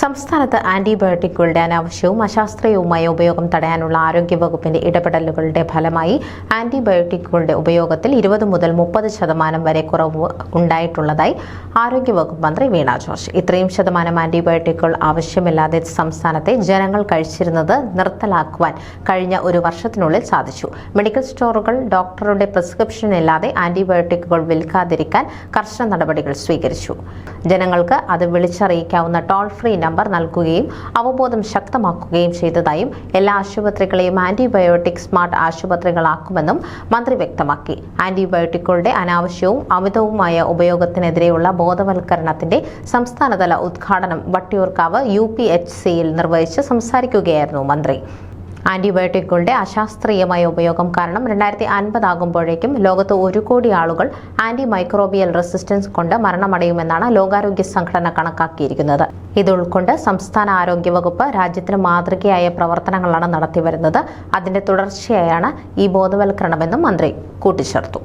സംസ്ഥാനത്ത് ആന്റിബയോട്ടിക്കുകളുടെ അനാവശ്യവും അശാസ്ത്രീയവുമായ ഉപയോഗം തടയാനുള്ള ആരോഗ്യവകുപ്പിന്റെ ഇടപെടലുകളുടെ ഫലമായി ആന്റിബയോട്ടിക്കുകളുടെ ഉപയോഗത്തിൽ ഇരുപത് മുതൽ മുപ്പത് ശതമാനം വരെ കുറവ് ഉണ്ടായിട്ടുള്ളതായി ആരോഗ്യവകുപ്പ് മന്ത്രി വീണ ജോർജ്. ഇത്രയും ശതമാനം ആന്റിബയോട്ടിക്കുകൾ ആവശ്യമില്ലാതെ സംസ്ഥാനത്തെ ജനങ്ങൾ കഴിച്ചിരുന്നത് നിർത്തലാക്കുവാൻ കഴിഞ്ഞ ഒരു വർഷത്തിനുള്ളിൽ സാധിച്ചു. മെഡിക്കൽ സ്റ്റോറുകൾ ഡോക്ടറുടെ പ്രിസ്ക്രിപ്ഷൻ ഇല്ലാതെ ആന്റിബയോട്ടിക്കുകൾ വിൽക്കാതിരിക്കാൻ കർശന നടപടികൾ സ്വീകരിച്ചു. ജനങ്ങൾക്ക് അത് വിളിച്ചറിയിക്കാവുന്ന ടോൾ ഫ്രീ നമ്പർ നൽകുകയും അവബോധം ശക്തമാക്കുകയും ചെയ്തതായും എല്ലാ ആശുപത്രികളെയും ആന്റിബയോട്ടിക് സ്മാർട്ട് ആശുപത്രികളാക്കുമെന്നും മന്ത്രി വ്യക്തമാക്കി. ആന്റിബയോട്ടിക്കുകളുടെ അനാവശ്യവും അമിതവുമായ ഉപയോഗത്തിനെതിരെയുള്ള ബോധവൽക്കരണത്തിന്റെ സംസ്ഥാനതല ഉദ്ഘാടനം വട്ടിയൂർക്കാവ് യു പി എച്ച് സിയിൽ നിർവഹിച്ച് സംസാരിക്കുകയായിരുന്നു മന്ത്രി. ആന്റിബയോട്ടിക്കുകളുടെ അശാസ്ത്രീയമായ ഉപയോഗം കാരണം രണ്ടായിരത്തി അൻപതാകുമ്പോഴേക്കും ലോകത്ത് ഒരു കോടി ആളുകൾ ആന്റി മൈക്രോബിയൽ റെസിസ്റ്റൻസ് കൊണ്ട് മരണമടയുമെന്നാണ് ലോകാരോഗ്യ സംഘടന കണക്കാക്കിയിരിക്കുന്നത്. ഇതുൾക്കൊണ്ട് സംസ്ഥാന ആരോഗ്യ വകുപ്പ് രാജ്യത്തിന് മാതൃകയായ പ്രവർത്തനങ്ങളാണ് നടത്തിവരുന്നത്. അതിന്റെ തുടർച്ചയായാണ് ഈ ബോധവൽക്കരണമെന്നും മന്ത്രി കൂട്ടിച്ചേർത്തു.